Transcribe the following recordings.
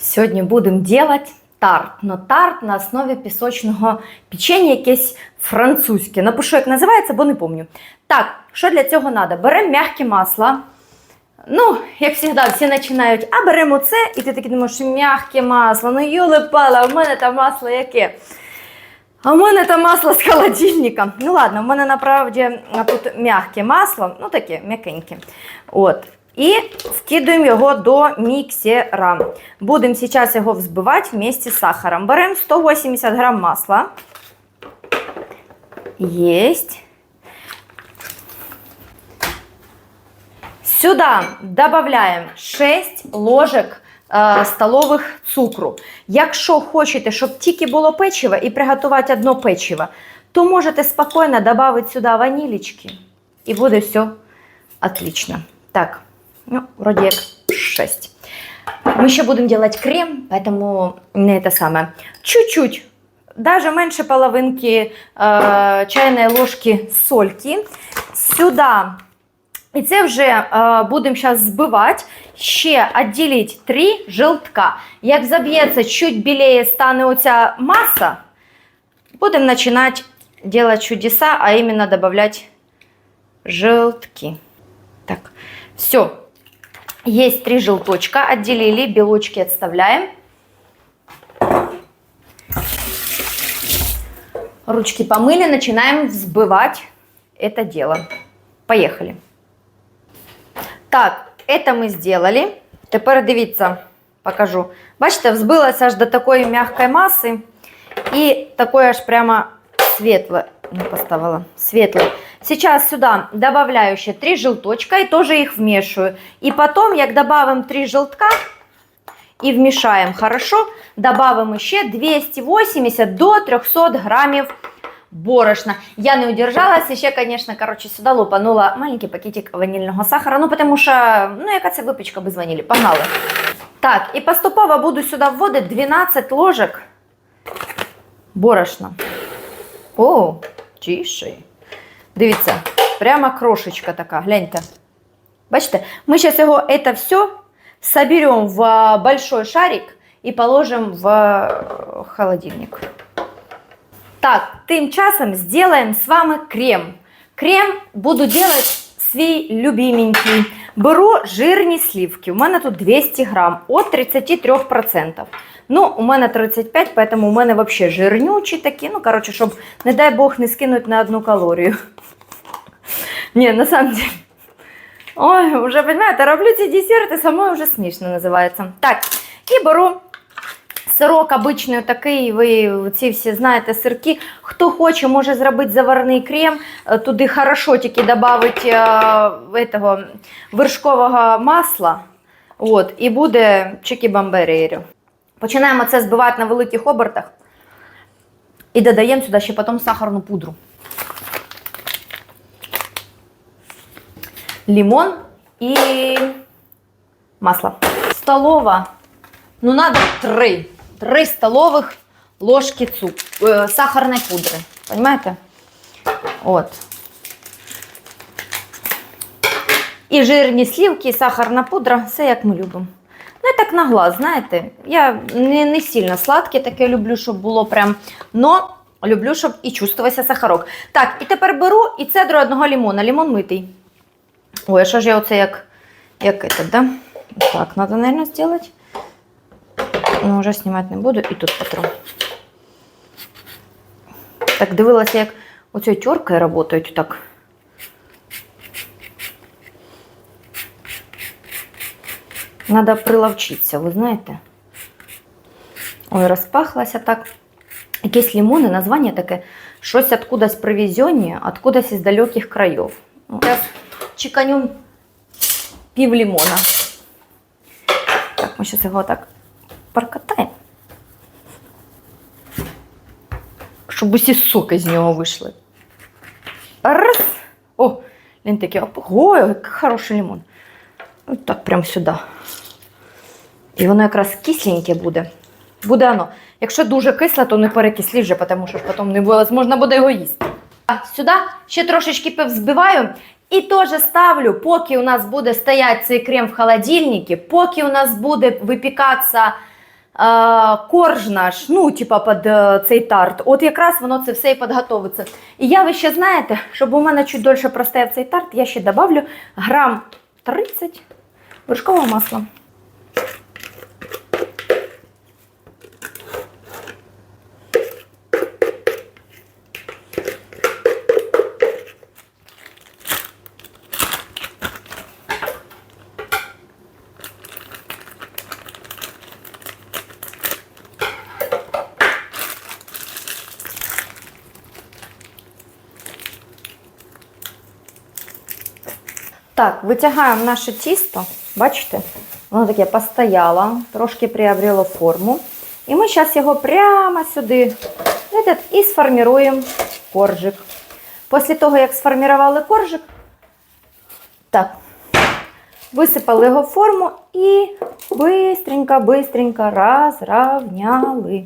Сьогодні будемо робити тарт. Но тарт на основі пісочного печення, якесь французьке. Напишу, як називається, бо не пам'ятаю. Так, що для цього треба? Беремо м'яке масло. Ну, як завжди, всі починають, а беремо це, і ти такий думаєш, м'яке масло, ну йоли пала, у мене там масло яке. А в мене там масло з холодильника. Ну ладно, в мене насправді тут м'яке масло, ну таке м'якеньке. От. І вкидуємо його до міксера. Будемо зараз його взбивати вместе з сахаром. Беремо 180 грам масла. Єсть. Сюда додаємо 6 ложек е, столових цукру. Якщо хочете, щоб тільки було печиво і приготувати одно печиво, то можете спокійно додати сюди ванілічки. І буде все отлично. Так, ну, вроде як 6. Мы еще будем делать крем, поэтому не это самое. Чуть-чуть, даже меньше половинки э, чайної ложки сольки. Сюда і це вже е, будемо зараз збивати. Ще відділити три желтка. Як заб'ється, чуть біліє стане оця маса, будемо починати робити чудеса, а іменно додавати желтки. Так, все. Есть три желточка, отделили, белочки отставляем. Ручки помыли, начинаем взбивать это дело. Поехали. Так, это ми зробили. Тепер дивіться, покажу. Бачите, взбилася аж до такої м'якої маси. І такое аж прямо світле. Не поставила. Світле. Сейчас сюда добавляю ще 3 желточка и тоже их вмешиваю. И потом, як добавим 3 желтка и вмешаем хорошо, добавим еще 280 до 300 граммов борошна. Я не удержалась, ще, конечно, короче, сюда лупанула маленький пакетик ванільного сахара, ну, потому що, ну, яка це випічка без ванілі, погнали. Так, і поступово буду сюди вводити 12 ложек борошна. О, тише. Дивіться, прямо крошечка така, гляньте. Бачите, ми зараз його це все соберемо в а, большой шарик і положимо в а, холодильник. Так, тим часом сделаем з вами крем. Крем буду делать свій любименький. Беру жирні слівки. У мене тут 200 грам от 33%. Ну, у мене 35, поэтому у мене вообще жирнючі такі. Ну, короче, щоб, не дай Бог, не скинуть на одну калорію. Ні, на самом деле. Ой, уже, понимаете, роблю ці десерти, самою вже смішно називається. Так, і беру сирок обичний такий, ви ці всі знаєте сирки. Хто хоче, може зробити заварний крем, е, туди хорошо тільки додати е, вершкового масла. От, і буде чики-бамберері. Починаємо це збивати на великих обертах. І додаємо сюди ще потім сахарну пудру. Лимон і масло. Столова. Ну, надо три. Три столових ложки цук... е, сахарної пудри. Понимаєте? От. І жирні слівки, і сахарна пудра, все як ми любимо. Я так на глаз, знаєте. Я не, не сильно сладке таке люблю, щоб було прям. Но люблю, щоб і чувствувався сахарок. Так, і тепер беру і цедру одного лимона. Лимон митий. Ой, а що ж я оце як, як этот, да? Так, надо, наверное, сделать. Ну, вже знімати не буду і тут потру. Так, дивилася, як оцею тёркою працюють так. Надо приловчитися, ви знаєте. Ой, розпахлася так. Якісь лимони, названня таке, щось откудась привезені, откудась із далеких країв. Зараз чеканю пів лимона. Так, ми зараз його так прокатаємо. Щоб усі соки з нього вийшли. Раз. О, він такий, ой, який хороший лимон. Ось так прямо сюди. І воно якраз кисленьке буде. Буде воно. Якщо дуже кисле, то не перекислі вже, тому що ж потім не можна буде його їсти. Сюди ще трошечки повзбиваю. І теж ставлю, поки у нас буде стояти цей крем в холодильнику, поки у нас буде випікатися е, корж наш, ну, типа під е, цей тарт. От якраз воно це все і підготовиться. І я ви ще знаєте, щоб у мене чуть дольше простояв цей тарт, я ще добавлю грам 30 вершкового масла. Так, витягаємо наше тісто. Бачите? Воно таке постояло, трошки приобрело форму. І ми зараз його прямо сюди этот, і сформіруємо коржик. Після того, як сформували коржик, так, висипали його в форму і бистренько-бистренько розрівняли.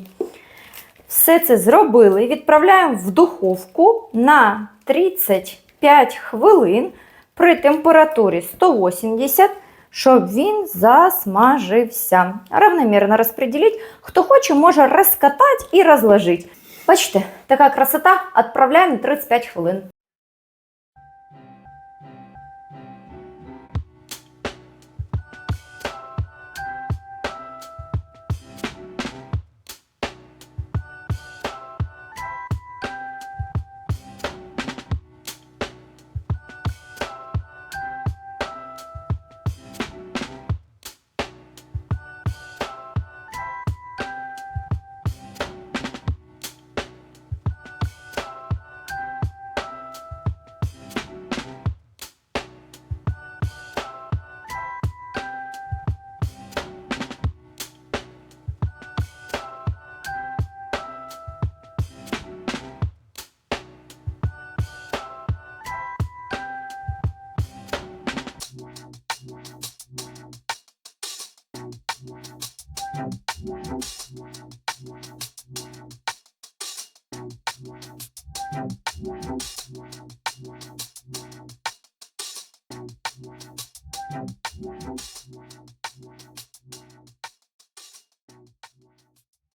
Все це зробили відправляємо в духовку на 35 хвилин при температурі 180, щоб він засмажився. Равномірно розподіліть. Хто хоче, може розкатати і розложити. Бачите, така красота. Відправляємо на 35 хвилин.